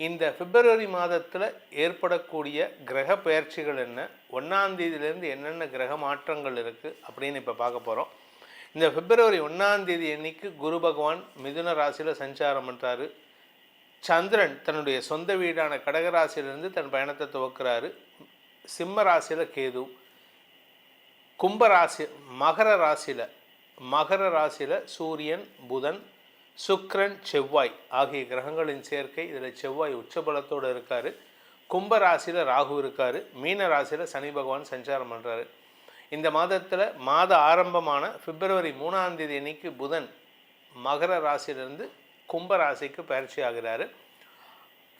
இந்த பிப்ரவரி மாதத்தில் ஏற்படக்கூடிய கிரக பெயர்ச்சிகள் என்ன? ஒன்றாந்தேதியிலேருந்து என்னென்ன கிரக மாற்றங்கள் இருக்குது அப்படின்னு இப்போ பார்க்க போகிறோம் இந்த பிப்ரவரி ஒன்றாம் தேதி அன்னைக்கு குரு பகவான் மிதுன ராசியில் சஞ்சாரம் பண்ணுறாரு சந்திரன் தன்னுடைய சொந்த வீடான கடகராசியிலிருந்து தன் பயணத்தை துவக்கிறாரு. சிம்ம ராசியில் கேது கும்பராசி மகர ராசியில் மகர ராசியில் சூரியன் புதன் சுக்ரன் செவ்வாய் ஆகிய கிரகங்களின் சேர்க்கை. இதில் செவ்வாய் உச்சபலத்தோடு இருக்கார். கும்ப ராசியில் ராகு இருக்கார். மீன ராசியில் சனி பகவான் சஞ்சாரம் பண்ணுறாரு இந்த மாதத்தில் மாத ஆரம்பமான பிப்ரவரி மூணாம் தேதி அன்னைக்கு புதன் மகர ராசியிலிருந்து கும்ப ராசிக்கு பயிற்சி ஆகிறாரு.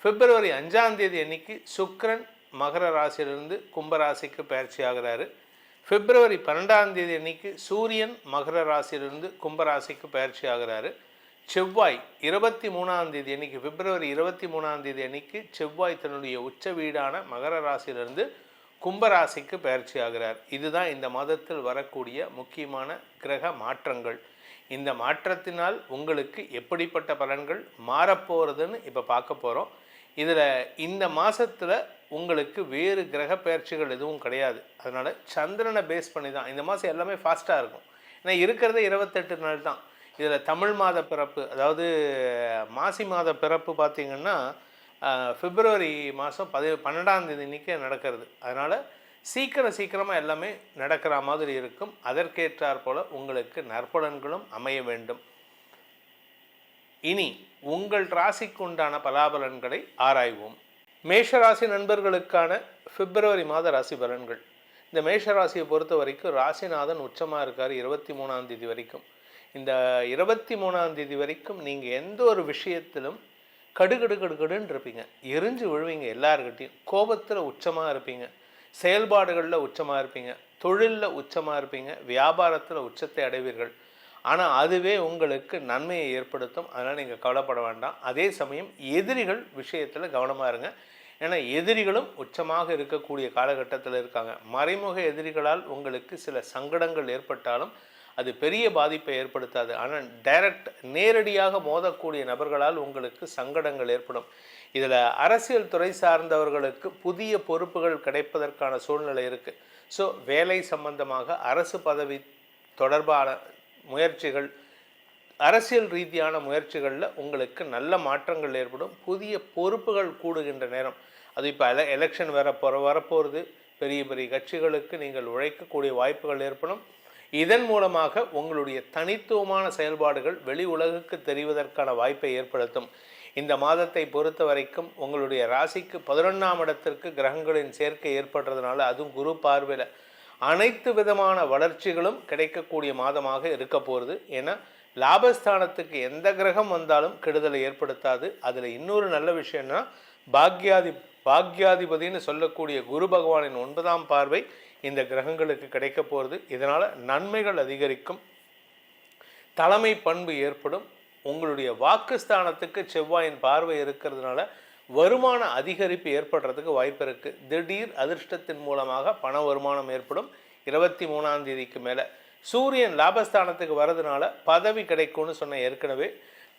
பிப்ரவரி அஞ்சாம் தேதி அன்னைக்கு சுக்ரன் மகர ராசியிலிருந்து கும்பராசிக்கு பயிற்சி ஆகிறாரு. பிப்ரவரி பன்னெண்டாம் தேதி அன்னைக்கு சூரியன் மகர ராசியிலிருந்து கும்பராசிக்கு பயிற்சி ஆகிறாரு. செவ்வாய் இருபத்தி மூணாம் தேதி அன்னைக்கு பிப்ரவரி இருபத்தி மூணாம் தேதி அன்னைக்கு செவ்வாய் தன்னுடைய உச்ச வீடான மகர ராசியிலிருந்து கும்பராசிக்கு பயிற்சி ஆகிறார். இதுதான் இந்த மாதத்தில் வரக்கூடிய முக்கியமான கிரக மாற்றங்கள். இந்த மாற்றத்தினால் உங்களுக்கு எப்படிப்பட்ட பலன்கள் மாறப்போகிறதுன்னு இப்போ பார்க்க போகிறோம் இதில் இந்த மாதத்தில் உங்களுக்கு வேறு கிரக பயிற்சிகள் எதுவும் கிடையாது. அதனால் சந்திரனை பேஸ் பண்ணி தான். இந்த மாதம் எல்லாமே ஃபாஸ்ட்டாக இருக்கும். ஏன்னா இருக்கிறதே இருபத்தெட்டு நாள் தான். இதில் தமிழ் மாத பிறப்பு அதாவது மாசி மாத பிறப்பு பார்த்திங்கன்னா பிப்ரவரி மாதம் பதி பன்னெண்டாம் தேதி இன்னைக்கு நடக்கிறது. அதனால் சீக்கிரம் சீக்கிரமாக எல்லாமே நடக்கிற மாதிரி இருக்கும். அதற்கேற்றாற் போல் உங்களுக்கு நற்பலன்களும் அமைய வேண்டும். இனி உங்கள் ராசிக்கு உண்டான பலாபலன்களை ஆராய்வோம். மேஷராசி நண்பர்களுக்கான பிப்ரவரி மாத ராசி பலன்கள். இந்த மேஷராசியை பொறுத்த வரைக்கும் ராசிநாதன் உச்சமாக இருக்கார் இருபத்தி மூணாம் தேதி வரைக்கும். இந்த இருபத்தி மூணாம் தேதி வரைக்கும் நீங்கள் எந்த ஒரு விஷயத்திலும் கடுகடு கடுகடுன்னு இருப்பீங்க. எரிஞ்சு விழுவீங்க எல்லாருக்கிட்டையும் கோபத்தில் உச்சமாக இருப்பீங்க. செயல்பாடுகளில் உச்சமாக இருப்பீங்க. தொழிலில் உச்சமாக இருப்பீங்க. வியாபாரத்தில் உச்சத்தை அடைவீர்கள். ஆனால் அதுவே உங்களுக்கு நன்மையை ஏற்படுத்தும். அதனால் நீங்கள் கவலைப்பட வேண்டாம். அதே சமயம் எதிரிகள் விஷயத்தில் கவனமாக இருங்க. ஏன்னா எதிரிகளும் உச்சமாக இருக்கக்கூடிய காலகட்டத்தில் இருக்காங்க. மறைமுக எதிரிகளால் உங்களுக்கு சில சங்கடங்கள் ஏற்பட்டாலும் அது பெரிய பாதிப்பை ஏற்படுத்தாது. ஆனால் டைரக்ட் நேரடியாக மோதக்கூடிய நபர்களால் உங்களுக்கு சங்கடங்கள் ஏற்படும். இதில் அரசியல் துறை சார்ந்தவர்களுக்கு புதிய பொறுப்புகள் கிடைப்பதற்கான சூழ்நிலை இருக்குது ஸோ வேலை சம்பந்தமாக அரசு பதவி தொடர்பான முயற்சிகள் அரசியல் ரீதியான முயற்சிகளில் உங்களுக்கு நல்ல மாற்றங்கள் ஏற்படும். புதிய பொறுப்புகள் கூடுகின்ற நேரம். அது இப்போ எல எலெக்ஷன் வர போகிற வரப்போகிறது பெரிய பெரிய கட்சிகளுக்கு நீங்கள் உழைக்கக்கூடிய வாய்ப்புகள் ஏற்படும். இதன் மூலமாக உங்களுடைய தனித்துவமான செயல்பாடுகள் வெளி உலகுக்கு தெரிவதற்கான வாய்ப்பை ஏற்படுத்தும். இந்த மாதத்தை பொறுத்த வரைக்கும் உங்களுடைய ராசிக்கு பதினொன்றாம் இடத்திற்கு கிரகங்களின் சேர்க்கை ஏற்படுறதுனால அதுவும் குரு பார்வையில் அனைத்து விதமான வளர்ச்சிகளும் கிடைக்கக்கூடிய மாதமாக இருக்க போகிறது ஏன்னா லாபஸ்தானத்துக்கு எந்த கிரகம் வந்தாலும் கெடுதலை ஏற்படுத்தாது. அதில் இன்னொரு நல்ல விஷயம்னா பாக்யாதி பாக்யாதிபதினு சொல்லக்கூடிய குரு பகவானின் ஒன்பதாம் பார்வை இந்த கிரகங்களுக்கு கிடைக்க போகிறது இதனால் நன்மைகள் அதிகரிக்கும். தலைமை பண்பு ஏற்படும். உங்களுடைய வாக்குஸ்தானத்துக்கு செவ்வாயின் பார்வை இருக்கிறதுனால வருமான அதிகரிப்பு ஏற்படுறதுக்கு வாய்ப்பு இருக்குது திடீர் அதிர்ஷ்டத்தின் மூலமாக பண வருமானம் ஏற்படும். இருபத்தி மூணாம் தேதிக்கு மேலே. சூரியன் லாபஸ்தானத்துக்கு வரதுனால பதவி கிடைக்கும்னு சொன்ன ஏற்கனவே.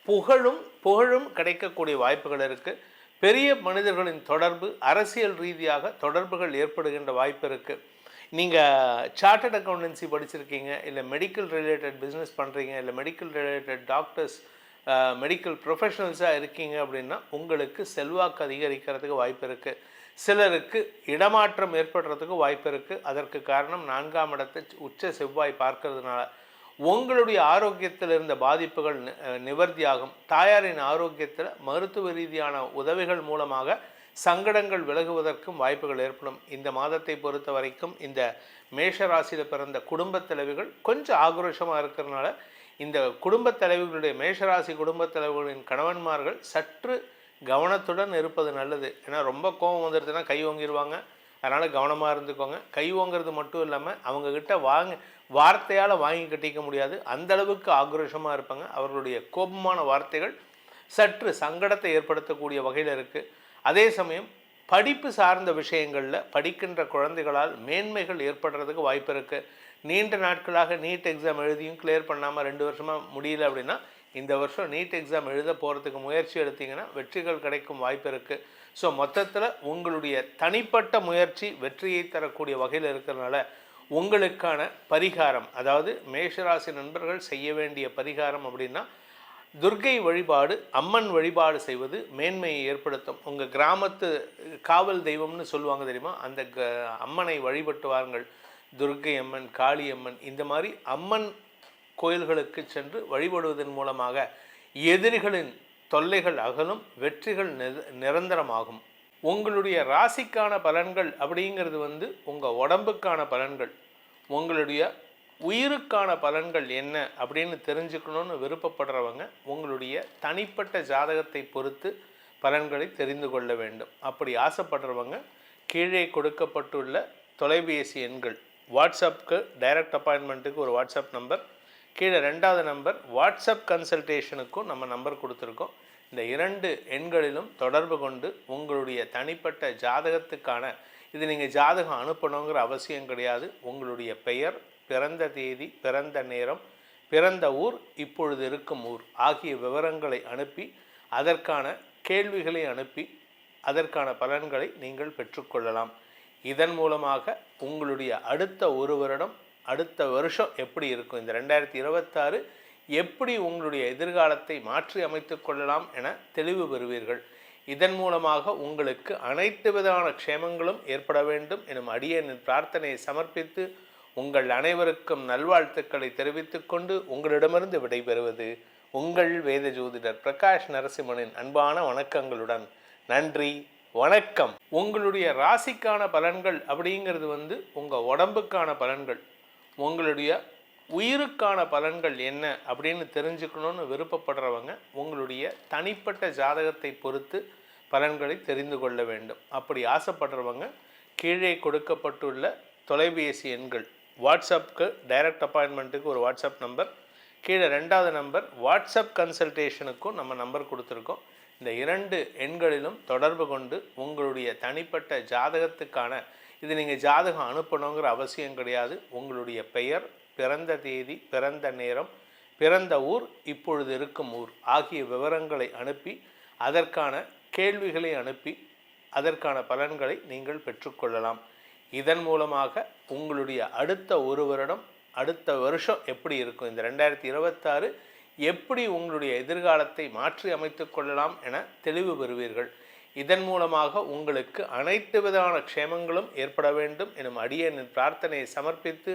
புகழும் புகழும் கிடைக்கக்கூடிய வாய்ப்புகள் இருக்குது பெரிய மனிதர்களின் தொடர்பு அரசியல் ரீதியாக தொடர்புகள் ஏற்படுகின்ற வாய்ப்பு இருக்குது நீங்கள் சார்ட்டட் அக்கௌண்டன்சி படிச்சிருக்கீங்க இல்லை மெடிக்கல் ரிலேட்டட் பிஸ்னஸ் பண்ணுறீங்க இல்லை மெடிக்கல் ரிலேட்டட் டாக்டர்ஸ் மெடிக்கல் ப்ரொஃபஷனல்ஸாக இருக்கீங்க அப்படின்னா உங்களுக்கு செல்வாக்கு அதிகரிக்கிறதுக்கு வாய்ப்பு இருக்குது சிலருக்கு இடமாற்றம் ஏற்படுறதுக்கு வாய்ப்பு இருக்குது அதற்கு காரணம் நான்காம் இடத்தை உச்ச செவ்வாய் பார்க்கறதுனால. உங்களுடைய ஆரோக்கியத்தில் இருந்த பாதிப்புகள் நிவர்த்தியாகும். தாயாரின் ஆரோக்கியத்தில் மருத்துவ ரீதியான உதவிகள் மூலமாக சங்கடங்கள் விலகுவதற்கும் வாய்ப்புகள் ஏற்படும். இந்த மாதத்தை பொறுத்த வரைக்கும் இந்த மேஷ ராசியில் பிறந்த குடும்பத் தலைவிகள் கொஞ்சம் ஆக்ரோஷமாக இருக்கிறதுனால இந்த குடும்பத் தலைவிகளுடைய மேஷராசி குடும்பத் தலைவர்களின் கணவன்மார்கள் சற்று கவனத்துடன் இருப்பது நல்லது. ஏன்னா ரொம்ப கோபம் வந்துடுதுன்னா கை ஓங்கிடுவாங்க அதனால் கவனமாக இருந்துக்கோங்க. கை ஓங்கிறது மட்டும் இல்லாமல் அவங்கக்கிட்ட வாங்க வார்த்தையால் வாங்கி கட்டிக்க முடியாது. அந்த அளவுக்கு ஆக்ரோஷமாக இருப்பாங்க. அவர்களுடைய கோபமான வார்த்தைகள் சற்று சங்கடத்தை ஏற்படுத்தக்கூடிய வகையில் இருக்குது அதே சமயம் படிப்பு சார்ந்த விஷயங்களில் படிக்கின்ற குழந்தைகளால் மேன்மைகள் ஏற்படுறதுக்கு வாய்ப்பு இருக்குது நீண்ட நாட்களாக நீட் எக்ஸாம் எழுதியும் கிளியர் பண்ணாமல் ரெண்டு வருஷமாக முடியல அப்படின்னா இந்த வருஷம் நீட் எக்ஸாம் எழுத போகிறதுக்கு முயற்சி எடுத்திங்கன்னா வெற்றிகள் கிடைக்கும் வாய்ப்பு இருக்குது ஸோ மொத்தத்தில் உங்களுடைய தனிப்பட்ட முயற்சி வெற்றியை தரக்கூடிய வகையில் இருக்கிறதுனால உங்களுக்கான பரிகாரம் அதாவது மேஷராசி நண்பர்கள் செய்ய வேண்டிய பரிகாரம் அப்படின்னா துர்க்கை வழிபாடு அம்மன் வழிபாடு செய்வது மேன்மையை ஏற்படுத்தும். உங்கள் கிராமத்து காவல் தெய்வம்னு சொல்லுவாங்க தெரியுமா? அந்த க அம்மனை வழிபட்டு வாருங்கள். துர்க்கை அம்மன் காளி அம்மன் இந்த மாதிரி அம்மன் கோயில்களுக்கு சென்று வழிபடுவதன் மூலமாக எதிரிகளின் தொல்லைகள் அகலும் வெற்றிகள் நிரந்தரமாகும். உங்களுடைய ராசிக்கான பலன்கள் அப்படிங்கிறது வந்து உங்கள் உடம்புக்கான பலன்கள். உங்களுடைய உயிருக்கான பலன்கள் என்ன அப்படின்னு தெரிஞ்சுக்கணும்னு விருப்பப்படுறவங்க உங்களுடைய தனிப்பட்ட ஜாதகத்தை பொறுத்து பலன்களை தெரிந்து கொள்ள வேண்டும். அப்படி ஆசைப்படுறவங்க கீழே கொடுக்கப்பட்டுள்ள தொலைபேசி எண்கள் வாட்ஸ்அப்புக்கு டைரக்ட் அப்பாயின்மெண்ட்டுக்கு ஒரு வாட்ஸ்அப் நம்பர் கீழே ரெண்டாவது நம்பர் வாட்ஸ்அப் கன்சல்டேஷனுக்கும் நம்ம நம்பர் கொடுத்துருக்கோம். இந்த இரண்டு எண்களிலும் தொடர்பு கொண்டு உங்களுடைய தனிப்பட்ட ஜாதகத்துக்கான இது நீங்கள் ஜாதகம் அனுப்பணுங்கிற அவசியம் கிடையாது. உங்களுடைய பெயர் பிறந்த தேதி பிறந்த நேரம் பிறந்த ஊர் இப்பொழுது இருக்கும் ஊர் ஆகிய விவரங்களை அனுப்பி அதற்கான கேள்விகளை அனுப்பி அதற்கான பலன்களை நீங்கள் பெற்றுக்கொள்ளலாம். இதன் மூலமாக உங்களுடைய அடுத்த ஒரு வருடம் அடுத்த வருஷம் எப்படி இருக்கும்? இந்த ரெண்டாயிரத்தி இருபத்தாறு எப்படி உங்களுடைய எதிர்காலத்தை மாற்றி அமைத்து கொள்ளலாம் என தெளிவு பெறுவீர்கள். இதன் மூலமாக உங்களுக்கு அனைத்து விதமான க்ஷேமங்களும் ஏற்பட வேண்டும் எனும் அடியனின் பிரார்த்தனையை சமர்ப்பித்து உங்கள் அனைவருக்கும் நல்வாழ்த்துக்களை தெரிவித்துக் கொண்டு உங்களிடமிருந்து விடைபெறுவது உங்கள் வேத ஜோதிடர் பிரகாஷ் நரசிம்மனின் அன்பான வணக்கங்களுடன். நன்றி வணக்கம். உங்களுடைய ராசிக்கான பலன்கள் அப்படிங்கிறது வந்து உங்கள் உடம்புக்கான பலன்கள். உங்களுடைய உயிருக்கான பலன்கள் என்ன அப்படின்னு தெரிஞ்சுக்கணும்னு விருப்பப்படுறவங்க உங்களுடைய தனிப்பட்ட ஜாதகத்தை பொறுத்து பலன்களை தெரிந்து கொள்ள வேண்டும். அப்படி ஆசைப்படுறவங்க கீழே கொடுக்கப்பட்டுள்ள தொலைபேசி எண்கள் வாட்ஸ்அப்புக்கு டைரக்ட் அப்பாயின்மெண்ட்டுக்கு ஒரு வாட்ஸ்அப் நம்பர் கீழே ரெண்டாவது நம்பர் வாட்ஸ்அப் கன்சல்டேஷனுக்கும் நம்ம நம்பர் கொடுத்துருக்கோம். இந்த இரண்டு எண்களிலும் தொடர்பு கொண்டு உங்களுடைய தனிப்பட்ட ஜாதகத்துக்கான இது நீங்கள் ஜாதகம் அனுப்பணுங்கிற அவசியம் கிடையாது. உங்களுடைய பெயர் பிறந்த தேதி பிறந்த நேரம் பிறந்த ஊர் இப்பொழுது இருக்கும் ஊர் ஆகிய விவரங்களை அனுப்பி அதற்கான கேள்விகளை அனுப்பி அதற்கான பலன்களை நீங்கள் பெற்றுக்கொள்ளலாம். இதன் மூலமாக உங்களுடைய அடுத்த ஒரு வருடம் அடுத்த வருஷம் எப்படி இருக்கும்? இந்த ரெண்டாயிரத்தி இருபத்தாறு எப்படி உங்களுடைய எதிர்காலத்தை மாற்றி அமைத்து கொள்ளலாம் என தெளிவு பெறுவீர்கள். இதன் மூலமாக உங்களுக்கு அனைத்து விதமான க்ஷேமங்களும் ஏற்பட வேண்டும் எனும் அடியனின் பிரார்த்தனையை சமர்ப்பித்து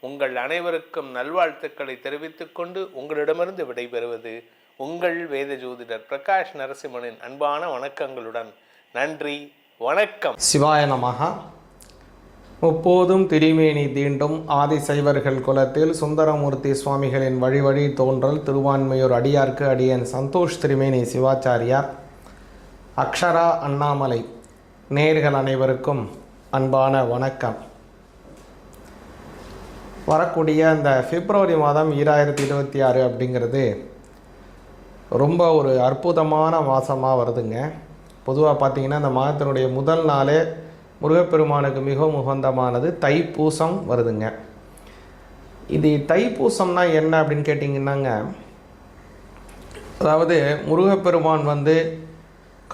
உங்கள் அனைவருக்கும் நல்வாழ்த்துக்களை தெரிவித்துக் கொண்டு உங்களிடமிருந்து விடைபெறுவது உங்கள் வேத ஜோதிடர் பிரகாஷ் நரசிம்மனின் அன்பான வணக்கங்களுடன். நன்றி வணக்கம். சிவாய நமகா முப்போதும் திரிமேனி தீண்டும் ஆதிசைவர்கள் குலத்தில் சுந்தரமூர்த்தி சுவாமிகளின் வழி வழி தோன்றல் திருவான்மையூர் அடியார்க்கு அடியன் சந்தோஷ் திரிமேனி சிவாச்சாரியார். அக்ஷரா அண்ணாமலை நேர்கள் அனைவருக்கும் அன்பான வணக்கம். வரக்கூடிய அந்த பிப்ரவரி மாதம் ஈராயிரத்தி இருபத்தி ஆறு அப்படிங்கிறது ரொம்ப ஒரு அற்புதமான மாதமாக வருதுங்க. பொதுவாக பார்த்தீங்கன்னா இந்த மாதத்தினுடைய முதல் நாளே முருகப்பெருமானுக்கு மிகவும் உகந்தமானது தைப்பூசம் வருதுங்க. இது தைப்பூசம்னா என்ன அப்படின்னு கேட்டிங்கன்னாங்க. அதாவது முருகப்பெருமான் வந்து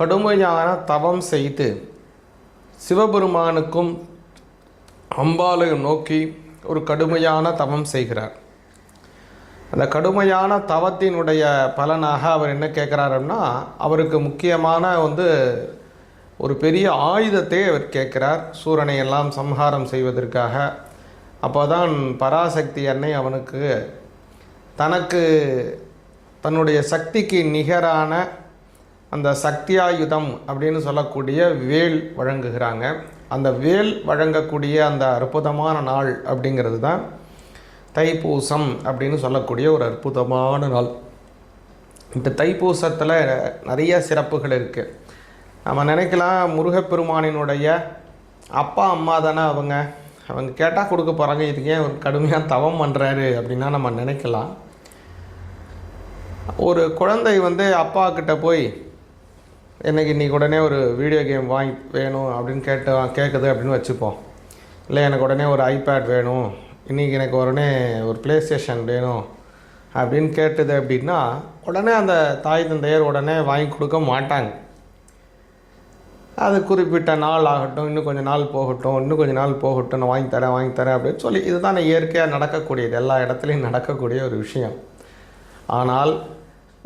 கடுமையான தவம் செய்து சிவபெருமானுக்கும் அம்பாளையும் நோக்கி ஒரு கடுமையான தவம் செய்கிறார். அந்த கடுமையான தவத்தினுடைய பலனாக அவர் என்ன கேட்குறாருன்னா அவருக்கு முக்கியமான வந்து ஒரு பெரிய ஆயுதத்தை அவர் கேட்கிறார். சூரனை எல்லாம் சம்ஹாரம் செய்வதற்காக. அப்போதான் பராசக்தி அன்னை அவனுக்கு தனக்கு தன்னுடைய சக்திக்கு நிகரான அந்த சக்தியாயுதம் அப்படின்னு சொல்லக்கூடிய வேல் வழங்குகிறாங்க. அந்த வேல் வழங்கக்கூடிய அந்த அற்புதமான நாள் அப்படிங்கிறது தான் தைப்பூசம் அப்படின்னு சொல்லக்கூடிய ஒரு அற்புதமான நாள். இந்த தைப்பூசத்தில் நிறைய சிறப்புகள் இருக்குது நம்ம நினைக்கலாம் முருகப்பெருமானினுடைய அப்பா அம்மா தானே அவங்க. அவங்க கேட்டால் கொடுக்க போகிறாங்க இதுக்கு ஏன் கடுமையாக தவம் பண்ணுறாரு அப்படின்னா நம்ம நினைக்கலாம். ஒரு குழந்தை வந்து அப்பா கிட்ட போய் எனக்கு இன்றைக்கி உடனே ஒரு வீடியோ கேம் வாங்கி வேணும் அப்படின்னு கேட்டு கேட்குது அப்படின்னு வச்சுப்போம். இல்லை எனக்கு உடனே ஒரு ஐபேட் வேணும். இன்றைக்கி எனக்கு உடனே ஒரு ப்ளே ஸ்டேஷன் வேணும் அப்படின்னு கேட்டது அப்படின்னா உடனே அந்த தாய் தந்தையர் உடனே வாங்கி கொடுக்க மாட்டாங்க. அது குறிப்பிட்ட நாள் ஆகட்டும் இன்னும் கொஞ்சம் நாள் போகட்டும் இன்னும் கொஞ்சம் நாள் போகட்டும் நான் வாங்கி தரேன் வாங்கி தரேன் அப்படின்னு சொல்லி இதுதான் இயற்கையாக நடக்கக்கூடியது. எல்லா இடத்துலையும் நடக்கக்கூடிய ஒரு விஷயம். ஆனால்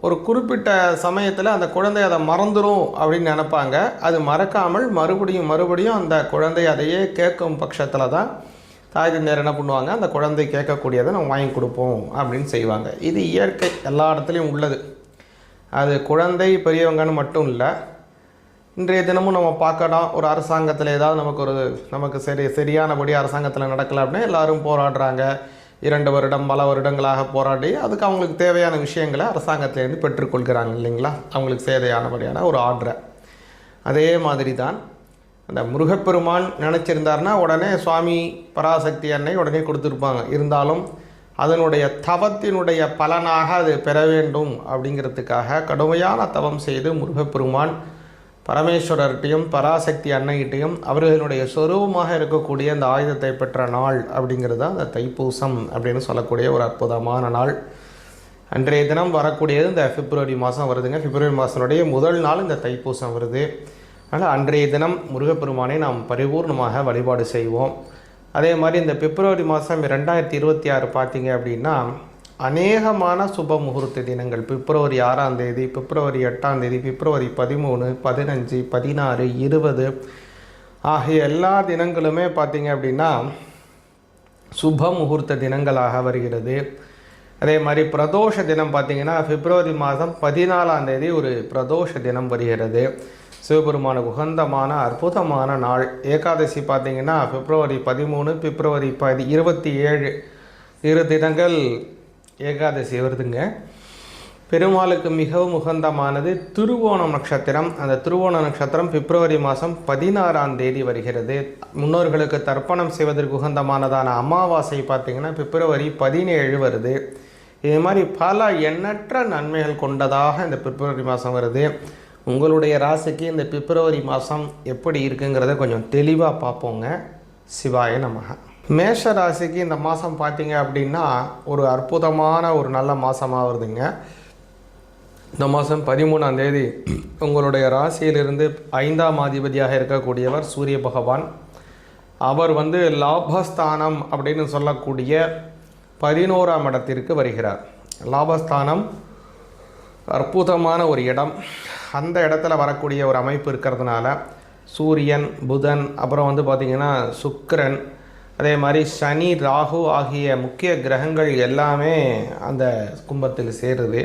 ஒரு குறிப்பிட்ட சமயத்தில் அந்த குழந்தை அதை மறந்துடும் அப்படின்னு நினப்பாங்க. அது மறக்காமல் மறுபடியும் மறுபடியும் அந்த குழந்தை அதையே கேட்கும் பட்சத்தில் தான் தாய் தந்தையர் என்ன பண்ணுவாங்க? அந்த குழந்தை கேட்கக்கூடியதை நம்ம வாங்கி கொடுப்போம் அப்படின்னு செய்வாங்க. இது இயற்கை எல்லா இடத்துலையும் உள்ளது. அது குழந்தை பெரியவங்கன்னு மட்டும் இல்லை இன்றைய தினமும் நம்ம பார்க்கலாம் ஒரு அரசாங்கத்தில் ஏதாவது நமக்கு ஒரு நமக்கு சரி சரியானபடி அரசாங்கத்தில் நடக்கலை அப்படின்னா எல்லாரும் போராடுறாங்க. இரண்டு வருடம் பல வருடங்களாக போராடி அதுக்கு அவங்களுக்கு தேவையான விஷயங்களை அரசாங்கத்திலேருந்து பெற்றுக்கொள்கிறாங்க இல்லைங்களா? அவங்களுக்கு சேதையானபடியான ஒரு ஆர்டரை அதே மாதிரி தான் அந்த முருகப்பெருமான் நினச்சிருந்தாருன்னா உடனே சுவாமி பராசக்தி அன்னை உடனே கொடுத்துருப்பாங்க. இருந்தாலும் அதனுடைய தவத்தினுடைய பலனாக அது பெற வேண்டும் அப்படிங்கிறதுக்காக கடுமையான தவம் செய்து முருகப்பெருமான் பரமேஸ்வரர்கிட்டையும் பராசக்தி அன்னைகிட்டையும் அவர்களுடைய சொரூபமாக இருக்கக்கூடிய அந்த ஆயுதத்தை பெற்ற நாள் அப்படிங்கிறது தான் அந்த தைப்பூசம் அப்படின்னு சொல்லக்கூடிய ஒரு அற்புதமான நாள். அன்றைய தினம் வரக்கூடியது இந்த பிப்ரவரி மாதம் வருதுங்க. பிப்ரவரி மாதத்தினுடைய முதல் நாள் இந்த தைப்பூசம் வருது. அதனால் அன்றைய தினம் முருகப்பெருமானை நாம் பரிபூர்ணமாக வழிபாடு செய்வோம். அதே மாதிரி இந்த பிப்ரவரி மாதம் ரெண்டாயிரத்தி இருபத்தி ஆறு பார்த்தீங்க அப்படின்னா அநேகமான சுப முகூர்த்த தினங்கள். பிப்ரவரி ஆறாம் தேதி பிப்ரவரி எட்டாம் தேதி பிப்ரவரி பதிமூணு பதினஞ்சு பதினாறு இருபது ஆகிய எல்லா தினங்களுமே பார்த்தீங்க அப்படின்னா சுப முகூர்த்த தினங்களாக வருகிறது. அதே மாதிரி பிரதோஷ தினம் பார்த்தீங்கன்னா பிப்ரவரி மாதம் பதினாலாம் தேதி ஒரு பிரதோஷ தினம் வருகிறது. சிவபெருமானுக்கு உகந்தமான அற்புதமான நாள். ஏகாதசி பார்த்தீங்கன்னா பிப்ரவரி பதிமூணு பிப்ரவரி பதி இருபத்தி ஏழு இரு தினங்கள் ஏகாதசி வருதுங்க. பெருமாளுக்கு மிகவும் உகந்தமானது திருவோணம் நட்சத்திரம். அந்த திருவோண நட்சத்திரம் பிப்ரவரி மாதம் பதினாறாம் தேதி வருகிறது. முன்னோர்களுக்கு தர்ப்பணம் செய்வதற்கு உகந்தமானதான அமாவாசை பார்த்திங்கன்னா பிப்ரவரி பதினேழு வருது. இது மாதிரி பல எண்ணற்ற நன்மைகள் கொண்டதாக இந்த பிப்ரவரி மாதம் வருது. உங்களுடைய ராசிக்கு இந்த பிப்ரவரி மாதம் எப்படி இருக்குங்கிறத கொஞ்சம் தெளிவாக பார்ப்போங்க. சிவாய நமக. மேஷ ராசிக்கு இந்த மாதம் பார்த்தீங்க அப்படின்னா ஒரு அற்புதமான ஒரு நல்ல மாதமாக வருதுங்க இந்த மாதம் பதிமூணாம் தேதி உங்களுடைய ராசியிலிருந்து ஐந்தாம் அதிபதியாக இருக்கக்கூடியவர் சூரிய பகவான். அவர் வந்து லாபஸ்தானம் அப்படின்னு சொல்லக்கூடிய பதினோராம் இடத்திற்கு வருகிறார். லாபஸ்தானம் அற்புதமான ஒரு இடம். அந்த இடத்துல வரக்கூடிய ஒரு அமைப்பு இருக்கிறதுனால சூரியன் புதன் அப்புறம் வந்து பார்த்திங்கன்னா சுக்கரன் அதே மாதிரி சனி ராகு ஆகிய முக்கிய கிரகங்கள் எல்லாமே அந்த கும்பத்தில் சேருது.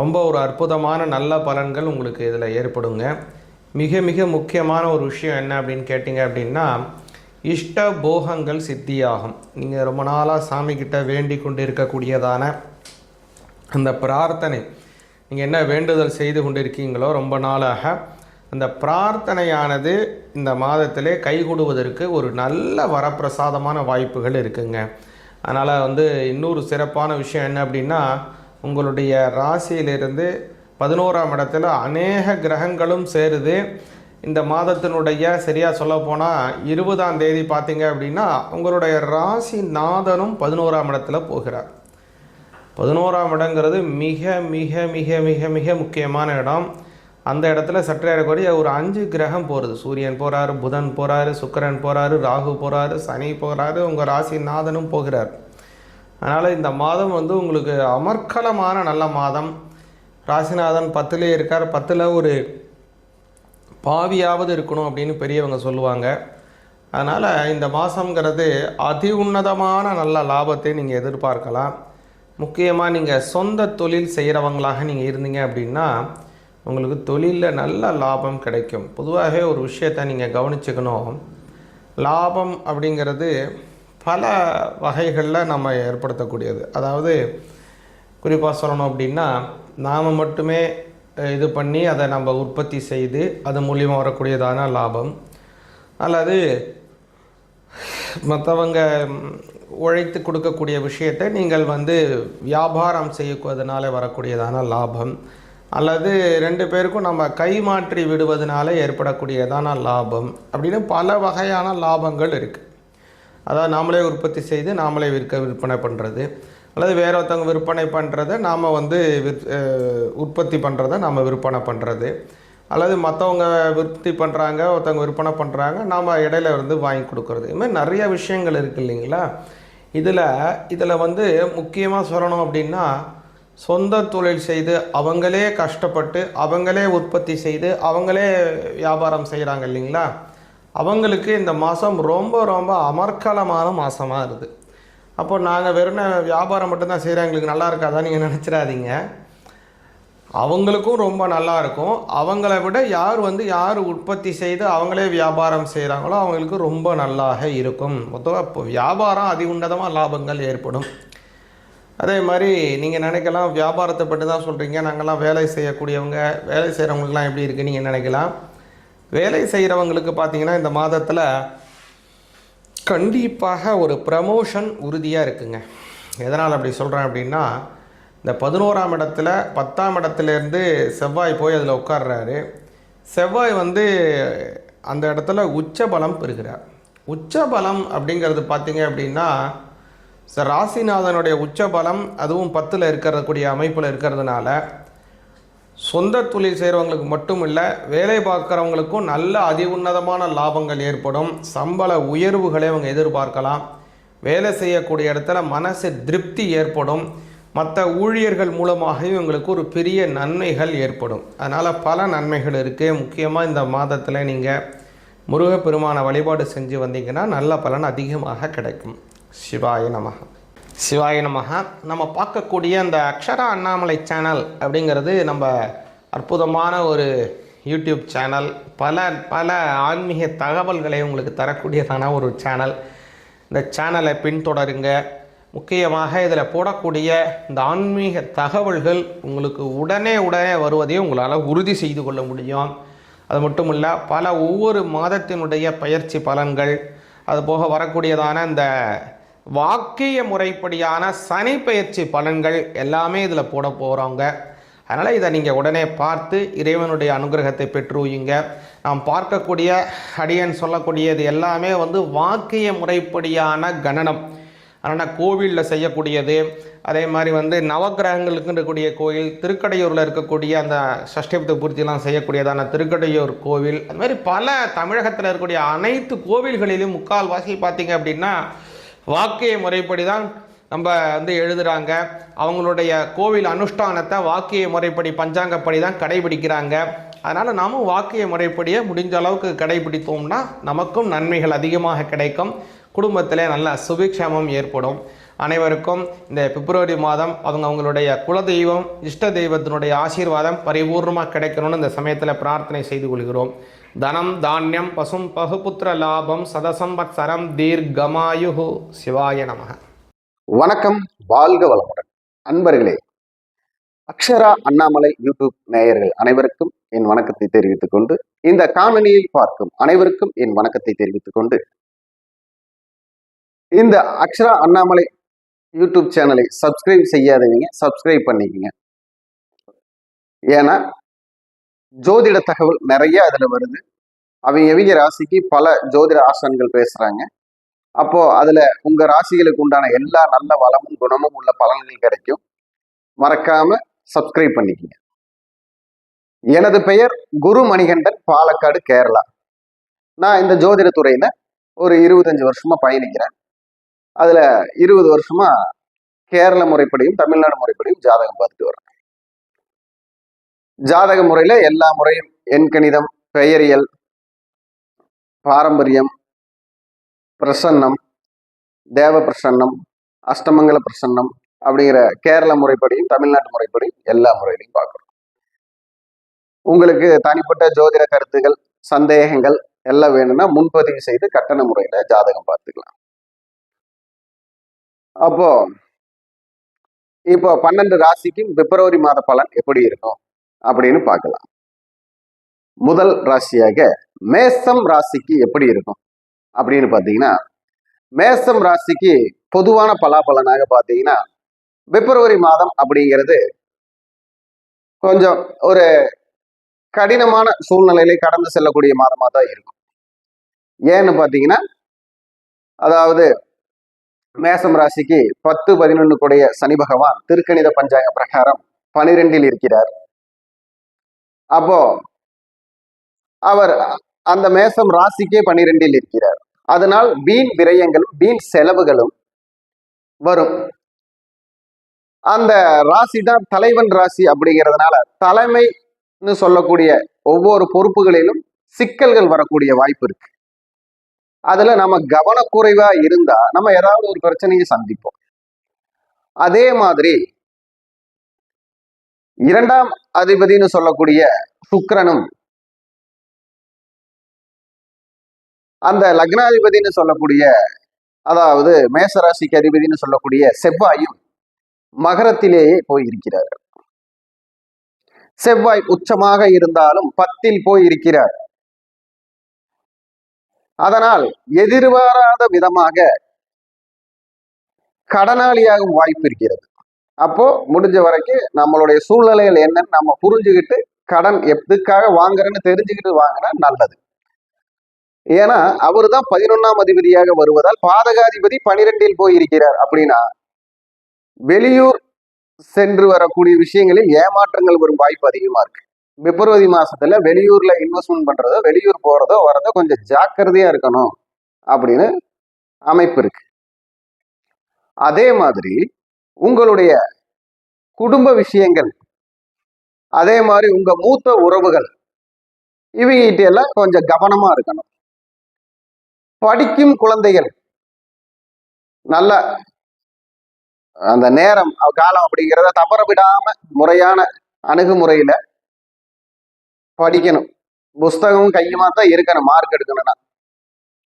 ரொம்ப ஒரு அற்புதமான நல்ல பலன்கள் உங்களுக்கு இதில் ஏற்படுங்க. மிக மிக முக்கியமான ஒரு விஷயம் என்ன அப்படின்னு கேட்டிங்க அப்படின்னா இஷ்ட போகங்கள் சித்தியாகும். நீங்கள் ரொம்ப நாளாக சாமிக்கிட்ட வேண்டி கொண்டு இருக்கக்கூடியதான அந்த பிரார்த்தனை நீங்கள் என்ன வேண்டுதல் செய்து கொண்டிருக்கீங்களோ ரொம்ப நாளாக அந்த பிரார்த்தனையானது இந்த மாதத்திலே கைகூடுவதற்கு ஒரு நல்ல வரப்பிரசாதமான வாய்ப்புகள் இருக்குங்க. அதனால் வந்து இன்னொரு சிறப்பான விஷயம் என்ன அப்படின்னா உங்களுடைய ராசியிலிருந்து பதினோராம் இடத்துல அநேக கிரகங்களும் சேருது. இந்த மாதத்தினுடைய சரியாக சொல்லப்போனால் இருபதாம் தேதி பார்த்தீங்க அப்படின்னா உங்களுடைய ராசி நாதனும் பதினோராம் இடத்துல போகிறார். பதினோராம் இடங்கிறது மிக மிக மிக மிக மிக முக்கியமான இடம். அந்த இடத்துல சற்றேறக்குறைய ஒரு அஞ்சு கிரகம் போகிறது சூரியன் போகிறாரு புதன் போகிறாரு சுக்கிரன் போகிறாரு ராகு போகிறாரு சனி போகிறாரு உங்கள் ராசி நாதனும் போகிறார். அதனால் இந்த மாதம் வந்து உங்களுக்கு அமர்க்கலமான நல்ல மாதம். ராசிநாதன் பத்திலே இருக்கார். பத்தில் ஒரு பாவியாவது இருக்கணும் அப்படின்னு பெரியவங்க சொல்லுவாங்க. அதனால் இந்த மாதங்கிறது அதி உன்னதமான நல்ல லாபத்தை நீங்கள் எதிர்பார்க்கலாம். முக்கியமாக நீங்கள் சொந்த தொழில் செய்கிறவங்களாக நீங்கள் இருந்தீங்க அப்படின்னா உங்களுக்கு தொழிலில் நல்ல லாபம் கிடைக்கும். பொதுவாகவே ஒரு விஷயத்தை நீங்கள் கவனிச்சுக்கணும். லாபம் அப்படிங்கிறது பல வகைகளில் நம்ம ஏற்படுத்தக்கூடியது. அதாவது குறிப்பாக சொல்லணும் அப்படின்னா நாம் மட்டுமே இது பண்ணி அதை நம்ம உற்பத்தி செய்து அது மூலியமாக வரக்கூடியதான லாபம். அல்லது மற்றவங்க உழைத்து கொடுக்கக்கூடிய விஷயத்தை நீங்கள் வந்து வியாபாரம் செய்யக்குவதனால வரக்கூடியதான லாபம். அல்லது ரெண்டு பேருக்கும் நம்ம கைமாற்றி விடுவதனால ஏற்படக்கூடியதான லாபம் அப்படின்னு பல வகையான லாபங்கள் இருக்குது அதாவது நாமளே உற்பத்தி செய்து நாமளே விற்க விற்பனை பண்ணுறது அல்லது வேற ஒருத்தவங்க விற்பனை பண்ணுறதை நாம் வந்து விற் உற்பத்தி பண்ணுறத நாம் விற்பனை பண்ணுறது அல்லது மற்றவங்க விற்பத்தி பண்ணுறாங்க ஒருத்தவங்க விற்பனை பண்ணுறாங்க நாம் இடையில இருந்து வாங்கி கொடுக்குறது. இதுமாதிரி நிறைய விஷயங்கள் இருக்குது இல்லைங்களா? இதில் இதில் வந்து முக்கியமாக சொல்லணும் அப்படின்னா சொந்த தொழில் செய்து அவங்களே கஷ்டப்பட்டு அவங்களே உற்பத்தி செய்து அவங்களே வியாபாரம் செய்கிறாங்க இல்லைங்களா? அவங்களுக்கு இந்த மாதம் ரொம்ப ரொம்ப அமர்க்கலமான மாதமாக இருக்குது அப்போ நாங்கள் வெறும் வியாபாரம் மட்டும்தான் செய்கிறோம் எங்களுக்கு நல்லா இருக்காதான் நீங்கள் நினச்சிடாதீங்க. அவங்களுக்கும் ரொம்ப நல்லா இருக்கும். அவங்கள விட யார் வந்து யார் உற்பத்தி செய்து அவங்களே வியாபாரம் செய்கிறாங்களோ அவங்களுக்கு ரொம்ப நல்லாக இருக்கும். மொத்தமாக இப்போ வியாபாரம் அதி உன்னதமாக லாபங்கள் ஏற்படும். அதே மாதிரி நீங்கள் நினைக்கலாம் வியாபாரத்தை பற்றி தான் சொல்கிறீங்க நாங்கள்லாம் வேலை செய்யக்கூடியவங்க வேலை செய்கிறவங்களுக்குலாம் எப்படி இருக்குது நீங்கள் நினைக்கலாம். வேலை செய்கிறவங்களுக்கு பார்த்தீங்கன்னா இந்த மாதத்தில் கண்டிப்பாக ஒரு ப்ரமோஷன் உறுதியாக இருக்குங்க. எதனால் அப்படி சொல்கிறேன் அப்படின்னா இந்த பதினோராம் இடத்துல பத்தாம் இடத்துலேருந்து செவ்வாய் போய் அதில் உட்கார்றாரு. செவ்வாய் வந்து அந்த இடத்துல உச்சபலம் பெறுகிறார். உச்சபலம் அப்படிங்கிறது பார்த்தீங்க அப்படின்னா ச- ராசிநாதனுடைய உச்சபலம் அதுவும் பத்தில் இருக்கிறக்கூடிய அமைப்பில் இருக்கிறதுனால சொந்த தொழில் செய்கிறவங்களுக்கு மட்டும் இல்லை வேலை பார்க்குறவங்களுக்கும் நல்ல அதி உன்னதமான லாபங்கள் ஏற்படும். சம்பள உயர்வுகளை அவங்க எதிர்பார்க்கலாம். வேலை செய்யக்கூடிய இடத்துல மனசு திருப்தி ஏற்படும். மற்ற ஊழியர்கள் மூலமாக இவங்களுக்கு ஒரு பெரிய நன்மைகள் ஏற்படும். அதனால் பல நன்மைகள் இருக்குது முக்கியமாக இந்த மாதத்தில் நீங்கள் முருகப்பெருமான வழிபாடு செஞ்சு வந்தீங்கன்னா நல்ல பலன் அதிகமாக கிடைக்கும். சிவாய நமக சிவாய நமக நம்ம பார்க்கக்கூடிய அந்த அக்ஷரா அண்ணாமலை சேனல் அப்படிங்கிறது நம்ம அற்புதமான ஒரு யூடியூப் சேனல். பல பல ஆன்மீக தகவல்களை உங்களுக்கு தரக்கூடியதான ஒரு சேனல். இந்த சேனலை பின்தொடருங்க. முக்கியமாக இதில் போடக்கூடிய இந்த ஆன்மீக தகவல்கள் உங்களுக்கு உடனே உடனே வருவதையும் உங்களால் உறுதி செய்து கொள்ள முடியும். அது மட்டும் இல்லை பல ஒவ்வொரு மாதத்தினுடைய பயிற்சி பலன்கள் அதுபோக வரக்கூடியதான இந்த வாக்கிய முறைப்படியான சனி பயிற்சி பலன்கள் எல்லாமே இதில் போட போகிறோங்க அதனால் இதை நீங்கள் உடனே பார்த்து இறைவனுடைய அனுகிரகத்தை பெற்றுவீங்க. நாம் பார்க்கக்கூடிய அடியன் சொல்லக்கூடியது எல்லாமே வந்து வாக்கிய முறைப்படியான கணனம் அதனால் கோவிலில் செய்யக்கூடியது அதே மாதிரி வந்து நவக்கிரகங்களுக்கு இருக்கக்கூடிய கோயில் திருக்கடையூரில் இருக்கக்கூடிய அந்த சஷ்டிபத்து பூர்த்திலாம் செய்யக்கூடியதான திருக்கடையூர் கோவில் அது மாதிரி பல தமிழகத்தில் இருக்கக்கூடிய அனைத்து கோவில்களிலும் முக்கால்வாசி பார்த்தீங்க அப்படின்னா வாக்கிய முறைப்படி தான் நம்ம வந்து எழுதுகிறாங்க அவங்களுடைய கோவில் அனுஷ்டானத்தை வாக்கிய முறைப்படி பஞ்சாங்கப்படி தான் கடைபிடிக்கிறாங்க. அதனால் நாமும் வாக்கிய முறைப்படியே முடிஞ்ச அளவுக்கு கடைபிடித்தோம்னா நமக்கும் நன்மைகள் அதிகமாக கிடைக்கும். குடும்பத்தில் நல்ல சுபிக்ஷமம் ஏற்படும். அனைவருக்கும் இந்த பிப்ரவரி மாதம் அவங்க அவங்களுடைய குலதெய்வம் இஷ்ட தெய்வத்தினுடைய ஆசீர்வாதம் பரிபூர்ணமாக கிடைக்கணும்னு இந்த சமயத்தில் பிரார்த்தனை செய்து கொள்கிறோம். தனம் தானியம் பசும் பகுபுத்திர லாபம் சதசம்பத்சரம் தீர்க்கமாயு சிவாய நமக வணக்கம் வாழ்க வளமுடன். அன்பர்களே அக்ஷரா அண்ணாமலை யூடியூப் நேயர்கள் அனைவருக்கும் என் வணக்கத்தை தெரிவித்துக் கொண்டு இந்த காணொலியில் பார்க்கும் அனைவருக்கும் என் வணக்கத்தை தெரிவித்துக் கொண்டு இந்த அக்ஷரா அண்ணாமலை யூடியூப் சேனலை சப்ஸ்கிரைப் செய்யாதவங்க சப்ஸ்கிரைப் பண்ணிக்கங்க. ஏன்னா ஜோதிட தகவல் நிறைய அதுல வருது. அவங்க எவிங்க ராசிக்கு பல ஜோதிட ஆசான்கள் பேசுறாங்க. அப்போ அதுல உங்க ராசிகளுக்கு உண்டான எல்லா நல்ல வளமும் குணமும் உள்ள பலன்கள் கிடைக்கும். மறக்காம சப்ஸ்கிரைப் பண்ணிக்கங்க. எனது பெயர் குரு மணிகண்டன் பாலக்காடு கேரளா. நான் இந்த ஜோதிட துறையில் ஒரு இருபத்தஞ்சு வருஷமா பயணிக்கிறேன். அதுல இருபது வருஷமா கேரள முறைப்படியும் தமிழ்நாடு முறைப்படியும் ஜாதகம் பார்த்துட்டு வரேன் ஜாதக முறையில் எல்லா முறையும் எண்கணிதம் பெயரியல் பாரம்பரியம் பிரசன்னம் தேவ பிரசன்னம் அஷ்டமங்கல பிரசன்னம் அப்படிங்கிற கேரள முறைப்படியும் தமிழ்நாட்டு முறைப்படியும் எல்லா முறையிலையும் பார்க்குறோம். உங்களுக்கு தனிப்பட்ட ஜோதிட கருத்துகள் சந்தேகங்கள் எல்லாம் வேணும்னா முன்பதிவு செய்து கட்டண முறையில் ஜாதகம் பார்த்துக்கலாம். அப்போ இப்போ பன்னெண்டு ராசிக்கும் பிப்ரவரி மாத பலன் எப்படி இருக்கும்? அப்படின்னு பார்க்கலாம். முதல் ராசியாக மேசம் ராசிக்கு எப்படி இருக்கும்? அப்படின்னு பார்த்தீங்கன்னா மேசம் ராசிக்கு பொதுவான பலாபலனாக பார்த்தீங்கன்னா பிப்ரவரி மாதம் அப்படிங்கிறது கொஞ்சம் ஒரு கடினமான சூழ்நிலையில கடந்து செல்லக்கூடிய மாதமாக தான் இருக்கும். ஏன்னு பார்த்தீங்கன்னா அதாவது மேசம் ராசிக்கு பத்து பதினொன்று கூடிய சனி பகவான் திருக்கணித பஞ்சாங்க பிரகாரம் பனிரெண்டில் இருக்கிறார். அப்போ அவர் அந்த மேசம் ராசிக்கே பனிரெண்டில் இருக்கிறார். அதனால் வீண் விரயங்களும் வீண் செலவுகளும் வரும். அந்த ராசி தான் தலைவன் ராசி அப்படிங்கிறதுனால தலைமைன்னு சொல்லக்கூடிய ஒவ்வொரு பொறுப்புகளிலும் சிக்கல்கள் வரக்கூடிய வாய்ப்பு இருக்கு. அதுல நம்ம கவனக்குறைவா இருந்தா நம்ம ஏதாவது ஒரு பிரச்சனையை சந்திப்போம். அதே மாதிரி இரண்டாம் அதிபதினு சொல்லக்கூடிய சுக்கரனும் அந்த லக்னாதிபதினு சொல்லக்கூடிய அதாவது மேசராசிக்கு அதிபதினு சொல்லக்கூடிய செவ்வாயும் மகரத்திலேயே போய் இருக்கிறார் செவ்வாய் உச்சமாக இருந்தாலும் பத்தில் போய் இருக்கிறார் அதனால் எதிர்பாராத விதமாக கடனாளியாகும் வாய்ப்பு இருக்கிறது. அப்போ முடிஞ்ச வரைக்கும் நம்மளுடைய சூழ்நிலைகள் என்னன்னு நம்ம புரிஞ்சுக்கிட்டு கடன் எதுக்காக வாங்குறேன்னு தெரிஞ்சுக்கிட்டு வாங்கினா நல்லது. ஏன்னா அவர் தான் பதினொன்னாம் அதிபதியாக வருவதால் பாதகாதிபதி பனிரெண்டில் போயிருக்கிறார் அப்படின்னா வெளியூர் சென்று வரக்கூடிய விஷயங்களில் ஏமாற்றங்கள் வரும் வாய்ப்பு அதிகமா இருக்கு. பிப்ரவரி மாசத்துல வெளியூர்ல இன்வெஸ்ட்மெண்ட் பண்றதோ வெளியூர் போறதோ வரதோ கொஞ்சம் ஜாக்கிரதையா இருக்கணும் அப்படின்னு அமைப்பு இருக்கு. அதே மாதிரி உங்களுடைய குடும்ப விஷயங்கள் அதே மாதிரி உங்கள் மூத்த உறவுகள் இவங்கிட்ட எல்லாம் கொஞ்சம் கவனமா இருக்கணும். படிக்கும் குழந்தைகள் நல்ல அந்த நேரம் காலம் அப்படிங்கிறத தவற விடாம முறையான அணுகுமுறையில படிக்கணும். புஸ்தகமும் கையுமா தான் இருக்கணும் மார்க் எடுக்கணும்னா.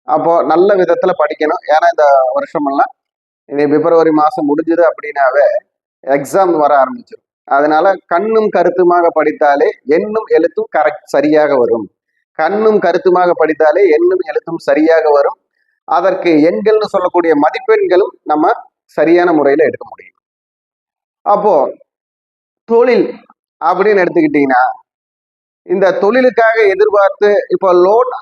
அப்போ நல்ல விதத்துல படிக்கணும். ஏன்னா இந்த வருஷமெல்லாம் இனி பிப்ரவரி மாதம் முடிஞ்சது அப்படின்னாவே எக்ஸாம் வர ஆரம்பிச்சிடும் அதனால கண்ணும் கருத்துமாக படித்தாலே எண்ணும் எழுத்தும் கரெக்ட் சரியாக வரும். கண்ணும் கருத்துமாக படித்தாலே எண்ணும் எழுத்தும் சரியாக வரும். அதற்கு எண்கள்னு சொல்லக்கூடிய மதிப்பெண்களும் நம்ம சரியான முறையில் எடுக்க முடியும். அப்போ தொழில் அப்படின்னு எடுத்துக்கிட்டீங்கன்னா இந்த தொழிலுக்காக எதிர்பார்த்து இப்போ லோன்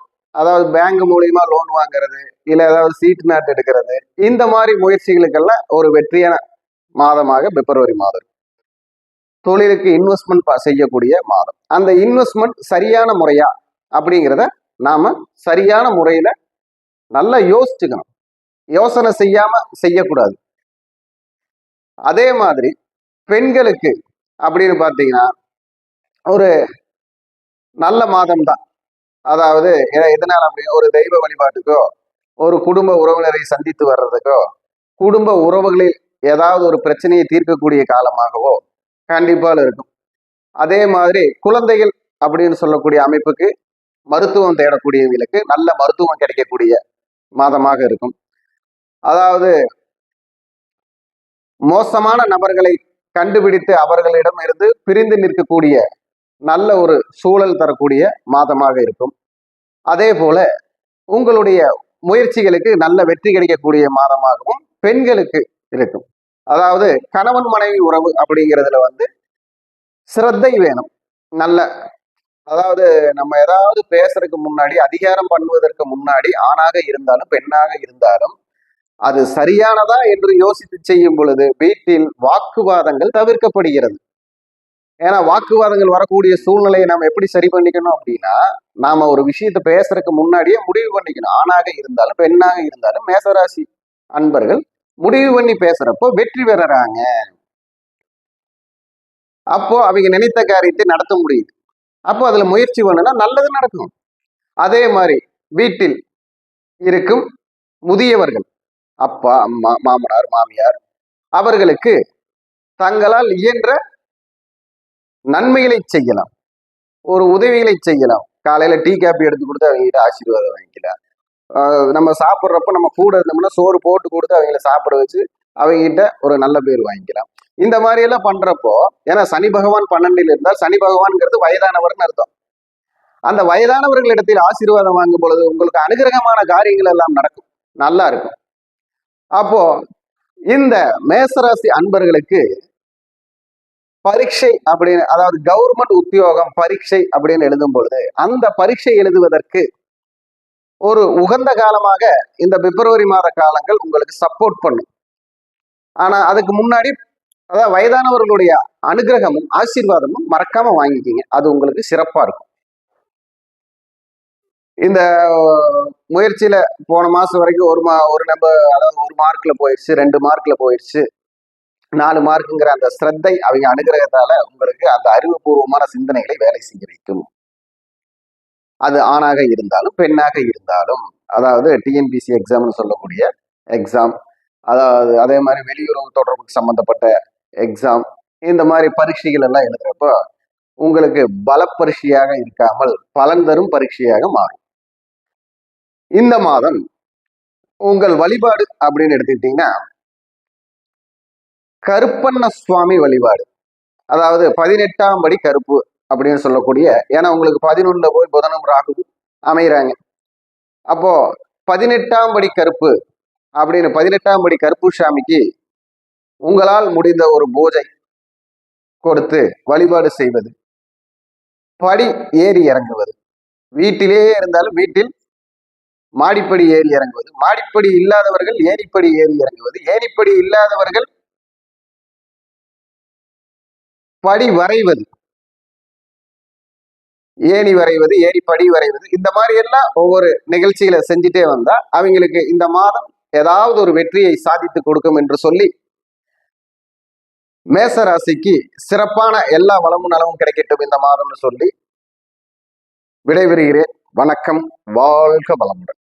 அதாவது பேங்க் மூலியமா லோன் வாங்குறது இல்ல ஏதாவது சீட் நாட்டு எடுக்கிறது இந்த மாதிரி முயற்சிகளுக்கெல்லாம் ஒரு வெற்றியான மாதமாக பிப்ரவரி மாதம். தொழிலுக்கு இன்வெஸ்ட்மெண்ட் செய்யக்கூடிய மாதம். அந்த இன்வெஸ்ட்மெண்ட் சரியான முறையா அப்படிங்கிறத நாம சரியான முறையில நல்லா யோசிச்சுக்கணும். யோசனை செய்யாம செய்யக்கூடாது. அதே மாதிரி பெண்களுக்கு அப்படின்னு பார்த்தீங்கன்னா ஒரு நல்ல மாதம் தான் அதாவது எ- எதனால அப்படி ஒரு தெய்வ வழிபாட்டுக்கோ ஒரு குடும்ப உறவினரை சந்தித்து வர்றதுக்கோ குடும்ப உறவுகளில் ஏதாவது ஒரு பிரச்சனையை தீர்க்கக்கூடிய காலமாகவோ கண்டிப்பாக இருக்கும். அதே மாதிரி குழந்தைகள் அப்படின்னு சொல்லக்கூடிய அமைப்புக்கு மருத்துவம் தேடக்கூடியவங்களுக்கு நல்ல மருத்துவம் கிடைக்கக்கூடிய மாதமாக இருக்கும். அதாவது மோசமான நபர்களை கண்டுபிடித்து அவர்களிடம் இருந்து பிரிந்து நிற்கக்கூடிய நல்ல ஒரு சூழல் தரக்கூடிய மாதமாக இருக்கும். அதே போல உங்களுடைய முயற்சிகளுக்கு நல்ல வெற்றி கிடைக்கக்கூடிய மாதமாகவும் பெண்களுக்கு இருக்கும். அதாவது கணவன் மனைவி உறவு அப்படிங்கிறதுல வந்து சிரத்தை வேணும். நல்ல அதாவது நம்ம ஏதாவது பேசுறதுக்கு முன்னாடி அதிகாரம் பண்ணுவதற்கு முன்னாடி ஆணாக இருந்தாலும் பெண்ணாக இருந்தாலும் அது சரியானதா என்று யோசித்து செய்யும் பொழுது வீட்டில் வாக்குவாதங்கள் தவிர்க்கப்படுகிறது. ஏன்னா வாக்குவாதங்கள் வரக்கூடிய சூழ்நிலையை நம்ம எப்படி சரி பண்ணிக்கணும் அப்படின்னா நாம ஒரு விஷயத்தை பேசுறதுக்கு முன்னாடியே முடிவு பண்ணிக்கணும். ஆணாக இருந்தாலும் பெண்ணாக இருந்தாலும் மேசராசி அன்பர்கள் முடிவு பண்ணி பேசுறப்போ வெற்றி பெறுறாங்க. அப்போ அவங்க நினைத்த காரியத்தை நடத்த முடியுது. அப்போ அதுல முயற்சி பண்ணுனா நல்லது நடக்கும். அதே மாதிரி வீட்டில் இருக்கும் முதியவர்கள் அப்பா அம்மா மாமனார் மாமியார் அவர்களுக்கு தங்களால் இயன்ற நன்மைகளை செய்யலாம். ஒரு உதவிகளை செய்யலாம். காலையில டீ காப்பி எடுத்து கொடுத்து அவங்ககிட்ட ஆசீர்வாதம் வாங்கிக்கலாம். ஆஹ் நம்ம சாப்பிட்றப்ப நம்ம கூட இருந்தோம்னா சோறு போட்டு கொடுத்து அவங்கள சாப்பிட வச்சு அவங்ககிட்ட ஒரு நல்ல பேர் வாங்கிக்கலாம். இந்த மாதிரி எல்லாம் பண்றப்போ ஏன்னா சனி பகவான் பன்னெண்டில் இருந்தால் சனி பகவான்ங்கிறது வயதானவர்னு அர்த்தம். அந்த வயதானவர்களிடத்தில் ஆசீர்வாதம் வாங்கும் பொழுது உங்களுக்கு அனுகிரகமான காரியங்கள் எல்லாம் நடக்கும். நல்லா இருக்கும். அப்போ இந்த மேசராசி அன்பர்களுக்கு பரீட்சை அப்படின்னு அதாவது கவர்மெண்ட் உத்தியோகம் பரீட்சை அப்படின்னு எழுதும் பொழுது அந்த பரீட்சை எழுதுவதற்கு ஒரு உகந்த காலமாக இந்த பிப்ரவரி மாத காலங்கள் உங்களுக்கு சப்போர்ட் பண்ணும். ஆனா அதுக்கு முன்னாடி அதாவது வயதானவர்களுடைய அனுகிரகமும் ஆசீர்வாதமும் மறக்காம வாங்கிக்கிங்க. அது உங்களுக்கு சிறப்பா இருக்கும். இந்த முயற்சியில போன மாசம் வரைக்கும் ஒரு மா ஒரு நம்ம அதாவது ஒரு மார்க்ல போயிடுச்சு ரெண்டு மார்க்ல போயிடுச்சு நாலு மார்க்குங்கிற அந்த ஸ்ரத்தை அவங்க அனுகிரகத்தால உங்களுக்கு அந்த அறிவுபூர்வமான சிந்தனைகளை வேலை செய்ய வைக்கும். அது ஆணாக இருந்தாலும் பெண்ணாக இருந்தாலும் அதாவது டிஎன்பிசி எக்ஸாம்னு சொல்லக்கூடிய எக்ஸாம் அதாவது அதே மாதிரி வெளியுறவு தொடர்புக்கு சம்பந்தப்பட்ட எக்ஸாம் இந்த மாதிரி பரீட்சைகள் எல்லாம் எழுதுறப்போ உங்களுக்கு பல பரீட்சையாக இருக்காமல் பலன் தரும் பரீட்சையாக மாறும். இந்த மாதம் உங்கள் வழிபாடு அப்படின்னு எடுத்துக்கிட்டீங்கன்னா கருப்பண்ண சுவாமி வழிபாடு. அதாவது பதினெட்டாம் படி கருப்பு அப்படின்னு சொல்லக்கூடிய ஏன்னா உங்களுக்கு பதினொன்றில் போய் புதனும் ராகு அமைகிறாங்க அப்போ பதினெட்டாம் படி கருப்பு அப்படின்னு பதினெட்டாம் படி கருப்பு சாமிக்கு உங்களால் முடிந்த ஒரு பூஜை கொடுத்து வழிபாடு செய்வது. படி ஏறி இறங்குவது. வீட்டிலே இருந்தாலும் வீட்டில் மாடிப்படி ஏறி இறங்குவது. மாடிப்படி இல்லாதவர்கள் ஏரிப்படி ஏறி இறங்குவது. ஏரிப்படி இல்லாதவர்கள் படி வரைவது. ஏணி வரைவது ஏணி படி வரைவது. இந்த மாதிரி எல்லாம் ஒவ்வொரு நிகழ்ச்சிகளை செஞ்சுட்டே வந்தா அவங்களுக்கு இந்த மாதம் ஏதாவது ஒரு வெற்றியை சாதித்து கொடுக்கும் என்று சொல்லி மேசராசிக்கு சிறப்பான எல்லா வளமும் நலமும் கிடைக்கட்டும் இந்த மாதம்னு சொல்லி விடைபெறுகிறேன். வணக்கம். வாழ்க வளமுடன்.